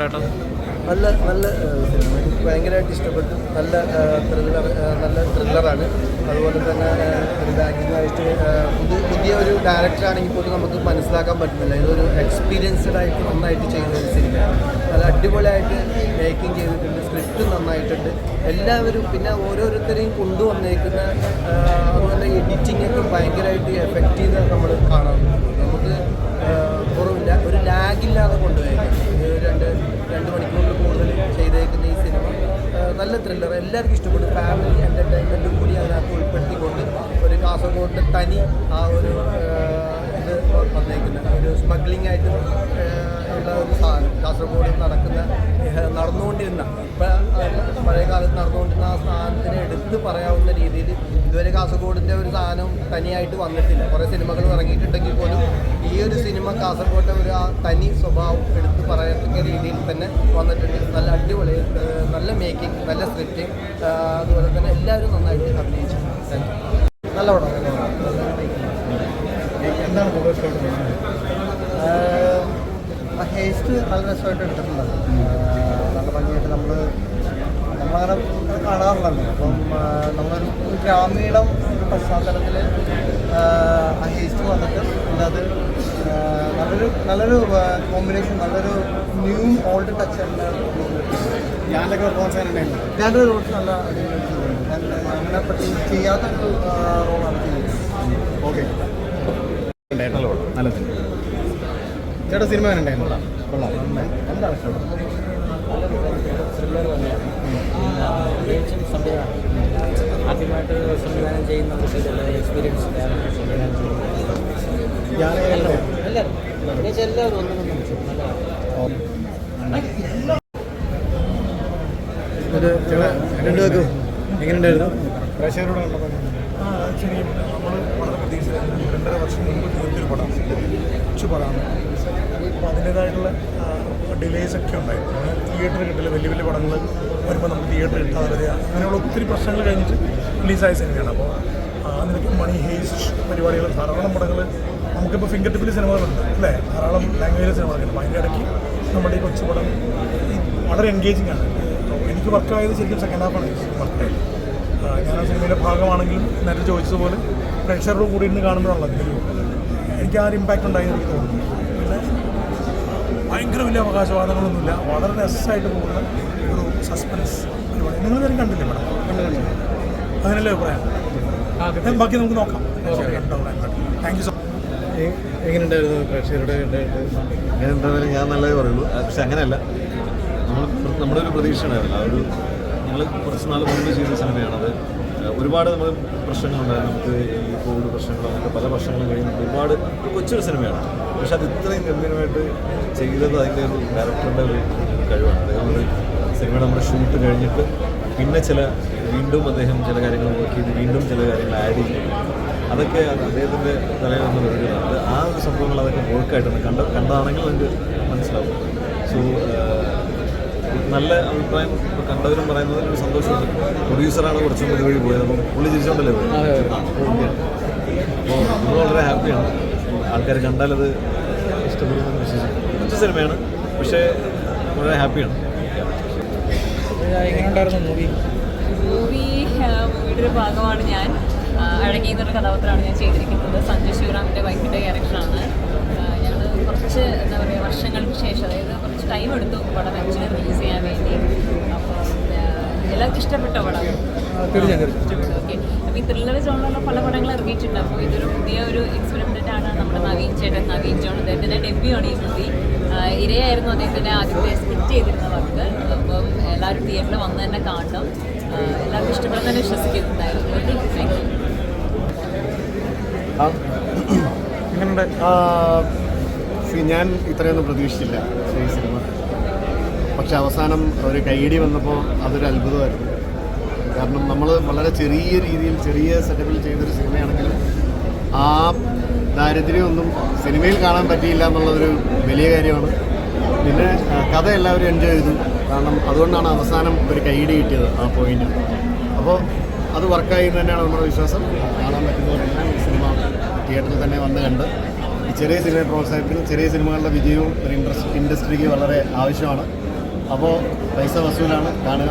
ചേട്ടാ നല്ല നല്ല സിനിമ ഭയങ്കരമായിട്ട് ഇഷ്ടപ്പെട്ടു. നല്ല ത്രില്ലർ നല്ല ത്രില്ലറാണ് അതുപോലെ തന്നെ ബാങ്കിങ്ങായിട്ട് പുതിയ പുതിയ ഒരു ഡയറക്ടർ ആണെങ്കിൽ പോലും നമുക്ക് മനസ്സിലാക്കാൻ പറ്റുന്നില്ല. ഇതൊരു എക്സ്പീരിയൻസ്ഡ് ആയിട്ട് നന്നായിട്ട് ചെയ്യുന്ന ഒരു സിനിമയാണ്. നല്ല അടിപൊളിയായിട്ട് മേക്കിംഗ് ചെയ്തിട്ടുണ്ട്. സ്ക്രിപ്റ്റ് നന്നായിട്ടുണ്ട്. എല്ലാവരും പിന്നെ ഓരോരുത്തരെയും കൊണ്ടുവന്നേക്കുന്ന അതുപോലെ എഡിറ്റിംഗ് ഒക്കെ ഭയങ്കരമായിട്ട് എഫക്റ്റ് ചെയ്ത് നമ്മൾ കാണാറുണ്ട്. നമുക്ക് കുറവില്ല. ഒരു ലാഗില്ലാതെ കൊണ്ടുപോയേക്കാം. ഒരു രണ്ട് മണിക്കൂറിൽ കൂടുതൽ ചെയ്തേക്കുന്ന ഈ സിനിമ നല്ല ത്രില്ലർ എല്ലാവർക്കും ഇഷ്ടപ്പെടും ഫാമിലി എന്റർടൈൻമെന്റും കൂടി അതിനകത്ത് ഉൾപ്പെടുത്തിക്കൊണ്ട് ഒരു കാസർഗോഡിന്റെ തനി ആ ഒരു ഇത് വന്നേക്കുന്ന. ഒരു സ്മഗ്ലിംഗ് ആയിട്ട് ഉള്ള ഒരു സാധനം കാസർഗോഡിൽ നടക്കുന്ന നടന്നുകൊണ്ടിരുന്ന ഇപ്പം പഴയ കാലത്ത് നടന്നുകൊണ്ടിരുന്ന ആ സാധനത്തിനെ എടുത്ത് പറയാവുന്ന രീതിയിൽ ഇതുവരെ കാസർഗോഡിന്റെ ഒരു സാധനം തനിയായിട്ട് വന്നിട്ടില്ല. കുറേ സിനിമകൾ ഇറങ്ങിയിട്ടുണ്ടെങ്കിൽ പോലും ഈ ഒരു സിനിമ കാസർഗോഡിന്റെ ഒരു ആ തനി സ്വഭാവം എടുത്ത് പറയത്തക്ക രീതിയിൽ തന്നെ വന്നിട്ടുണ്ട്. നല്ല അടിപൊളി നല്ല മേക്കിംഗ് നല്ല സ്ക്രിപ്റ്റിംഗ് അതുപോലെ തന്നെ എല്ലാവരും നന്നായിട്ട് അഭിനയിച്ചു. നല്ല പടം. നല്ല എന്താണ് ഹേസ്റ്റ് നല്ല രസമായിട്ട് എടുത്തിട്ടുണ്ട് ആഹ് നല്ല ഭംഗിയായിട്ട് നമ്മൾ നമ്മളങ്ങനെ കാണാറുള്ളത് കാണാറുണ്ടല്ലോ. അപ്പം നമ്മളൊരു ഗ്രാമീണ ഗ്രാമീണം ഒരു പശ്ചാത്തലത്തിൽ അഹേസ്റ്റ് ഹേസ്റ്റ് വന്നിട്ട് അത് നല്ലൊരു നല്ലൊരു കോമ്പിനേഷൻ നല്ലൊരു ന്യൂ ഓൾഡ് ടച്ച് ഞാനൊക്കെ പെർഫോമൻസ് ഞാനൊരു റോഡ് നല്ല. ഞാൻ അങ്ങനെ പറ്റി ചെയ്യാത്തൊരു റോളാണ് ചെയ്യുന്നത്. ഓക്കെ. ഉണ്ടായിരുന്നു നല്ല സിനിമ ചേട്ടാ സിനിമ ഉണ്ടായിരുന്നു കൊള്ളാം. എന്താണ് ഇഷ്ടപ്പെട്ടത്? ആദ്യമായിട്ട് സംവിധാനം ചെയ്യുന്ന എക്സ്പീരിയൻസ് സംവിധാനം ഞാൻ എല്ലാവരും ഏകദേശം എല്ലാവരും ഒന്നും എങ്ങനെയുണ്ടായിരുന്നു? പ്രേക്ഷകരോട് കണ്ടപ്പോൾ ആക്ച്വലി നമ്മൾ വളരെ പ്രതീക്ഷിച്ചിരുന്നു. രണ്ടര വർഷം മുമ്പ് തീർച്ചയൊരു പടം. കൊച്ചു പടമാണ്. അപ്പോൾ അതിന്റേതായിട്ടുള്ള ഡിലേസ് ഒക്കെ ഉണ്ടായിരുന്നു. തിയേറ്റർ കിട്ടില്ല. വലിയ വലിയ പടങ്ങൾ വരുമ്പോൾ തിയേറ്റർ കിട്ടാതെ അങ്ങനെയുള്ള ഒത്തിരി പ്രശ്നങ്ങൾ കഴിഞ്ഞിട്ട് റിലീസായ സിനിമയാണ്. അപ്പോൾ ആ നിലയ്ക്ക് മണി ഹേസ്റ്റ് പരിപാടികൾ ധാരാളം പടങ്ങൾ നമുക്കിപ്പോൾ ഫിംഗർ ടിപ്പിൽ സിനിമകളുണ്ട് അല്ലേ? ധാരാളം ലാംഗ്വേജിലെ സിനിമകളുണ്ട് അപ്പോൾ അതിന്റെ ഇടയ്ക്ക് നമ്മുടെ ഈ കൊച്ചു പടം വളരെ എൻഗേജിങ് ആണ്. എനിക്ക് വർക്കായത് ശരിക്കും സെക്കൻഡ് ഹാഫാണ് വർക്കായത് ഞാൻ ആ സിനിമയിലെ ഭാഗമാണെങ്കിലും നേരത്തെ ചോദിച്ചതുപോലെ പ്രേക്ഷകരോട് കൂടി ഇരുന്ന് കാണുമ്പോഴാണല്ലോ അതിനൊരു എനിക്ക് ആ ഒരു ഇമ്പാക്റ്റ് ഉണ്ടായി എനിക്ക് തോന്നുന്നു. പിന്നെ ഭയങ്കര വലിയ അവകാശവാദങ്ങളൊന്നുമില്ല. വളരെ രസമായിട്ട് പോകുന്ന ഒരു സസ്പെൻസ് പരിപാടി നിങ്ങൾ നേരം കണ്ടില്ലേ മേഡം അതിനല്ലേ അഭിപ്രായം? ബാക്കി നമുക്ക് നോക്കാം. താങ്ക് യു സോ എങ്ങനെയുണ്ടായിരുന്നു പ്രേക്ഷകരുടെ ഉണ്ടായിട്ട് അങ്ങനെ എന്തായാലും ഞാൻ നല്ലതേ പറയുള്ളൂ. പക്ഷെ അങ്ങനെയല്ല. നമ്മൾ നമ്മുടെ ഒരു പ്രതീക്ഷ ഉണ്ടായിരുന്നു ആ ഒരു ഞങ്ങൾ കുറച്ച് നാൾ മുമ്പ് ചെയ്ത സിനിമയാണ് അത്. ഒരുപാട് നമ്മൾ പ്രശ്നങ്ങളുണ്ടായിരുന്നു. നമുക്ക് ഈ കോവിഡ് പ്രശ്നങ്ങൾ അങ്ങനത്തെ പല പ്രശ്നങ്ങളും കഴിഞ്ഞ് ഒരുപാട് ഒരു കൊച്ചൊരു സിനിമയാണ്. പക്ഷെ അത് ഇത്രയും ഗംഭീരമായിട്ട് ചെയ്തത് അതിന്റെ ഒരു ഡയറക്ടറുടെ ഒരു കഴിവാണ്. അദ്ദേഹം ഒരു സിനിമയുടെ നമ്മുടെ ഷൂട്ട് കഴിഞ്ഞിട്ട് പിന്നെ ചില വീണ്ടും അദ്ദേഹം ചില കാര്യങ്ങൾ വർക്ക് ചെയ്ത് വീണ്ടും ചില കാര്യങ്ങൾ ആഡ് ചെയ്തു. അതൊക്കെ അത് അദ്ദേഹത്തിന്റെ തലയിൽ നിന്ന് വരുന്നത്. അത് ആ ഒരു സംഭവങ്ങൾ അതൊക്കെ വർക്കായിട്ടാണ് കണ്ട കണ്ടതാണെങ്കിൽ എനിക്ക് മനസ്സിലാവും. സോ നല്ല അഭിപ്രായം ഇപ്പോൾ കണ്ടവരും പറയുന്നത് ഒരു സന്തോഷമുണ്ട് പ്രൊഡ്യൂസറാണ് കുറച്ചും കൂടി വഴി പോയത് അപ്പം പുള്ളി ചിരിച്ചോണ്ടല്ലേ അപ്പോൾ നമ്മൾ വളരെ ഹാപ്പിയാണ് ആൾക്കാർ കണ്ടാലത് ഇഷ്ടപ്പെടുമെന്ന് വിശ്വസിക്കുന്നു. കൊച്ചു സിനിമയാണ്. പക്ഷേ വളരെ ഹാപ്പിയാണ് മൂവി മൂവി മൂവിയുടെ ഒരു ഭാഗമാണ് ഞാൻ. അഴകി എന്നൊരു കഥാപാത്രമാണ് ഞാൻ ചെയ്തിരിക്കുന്നത്. സഞ്ജു ശിവറാമിന്റെ വൈഫിന്റെ ക്യാരക്ടറാണ്. ഞങ്ങൾ കുറച്ച് എന്താ പറയുക വർഷങ്ങൾക്ക് ശേഷം അതായത് കുറച്ച് ടൈം എടുത്തു പടം ആക്ച്വലി റിലീസ് ചെയ്യാൻ വേണ്ടി. അപ്പോൾ എല്ലാവർക്കും ഇഷ്ടപ്പെട്ട പടം. ഓക്കെ. അപ്പോൾ ഈ ത്രില്ലർ ജോണിലുള്ള പല പടങ്ങൾ ഇറങ്ങിയിട്ടുണ്ട്. അപ്പോൾ ഇതൊരു പുതിയ ഒരു എക്സ്പെരിമെന്റ് ആണ്. നമ്മുടെ നവീൻ ചേട്ടൻ നവീൻ ജോൺ അദ്ദേഹത്തിന്റെ ഡെബ്യൂ ആണ് ഈ മൂവി ഇരയായിരുന്നു അദ്ദേഹത്തിന്റെ ആദ്യത്തെ സ്ക്രിപ്റ്റ് ചെയ്തിരുന്ന വർക്ക് അപ്പം എല്ലാവരും തിയേറ്ററിൽ വന്ന് തന്നെ കാണണം. എല്ലാവർക്കും ഇഷ്ടപ്പെടുന്നതിനെ വിശ്വസിക്കുന്നുണ്ടായിരുന്നു. താങ്ക് ഞാൻ ഇത്രയൊന്നും പ്രതീക്ഷിച്ചില്ല ഈ സിനിമ. പക്ഷെ അവസാനം ഒരു കൈയടി വന്നപ്പോൾ അതൊരു അത്ഭുതമായിരുന്നു. കാരണം നമ്മൾ വളരെ ചെറിയ രീതിയിൽ ചെറിയ സെറ്റപ്പിൽ ചെയ്തൊരു സിനിമയാണെങ്കിലും ആ ദാരിദ്ര്യമൊന്നും സിനിമയിൽ കാണാൻ പറ്റിയില്ല എന്നുള്ളതൊരു വലിയ കാര്യമാണ്. പിന്നെ കഥ എല്ലാവരും എൻജോയ് ചെയ്തു. കാരണം അതുകൊണ്ടാണ് അവസാനം ഒരു കൈഡി കിട്ടിയത് ആ പോയിന്റ് അപ്പോൾ അത് വർക്കായി തന്നെയാണ് നമ്മുടെ വിശ്വാസം. കാണാൻ പറ്റുന്നവരെല്ലാം ഈ സിനിമ തിയേറ്ററിൽ തന്നെ വന്ന് കണ്ട്. ഈ ചെറിയ സിനിമയെ പ്രോത്സാഹിപ്പിക്കുന്നു ചെറിയ സിനിമകളുടെ വിജയവും ഒരു ഇൻഡസ്ട്രി ഇൻഡസ്ട്രിക്ക് വളരെ ആവശ്യമാണ്. അപ്പോൾ പൈസ വസൂലാണ് കാണുക.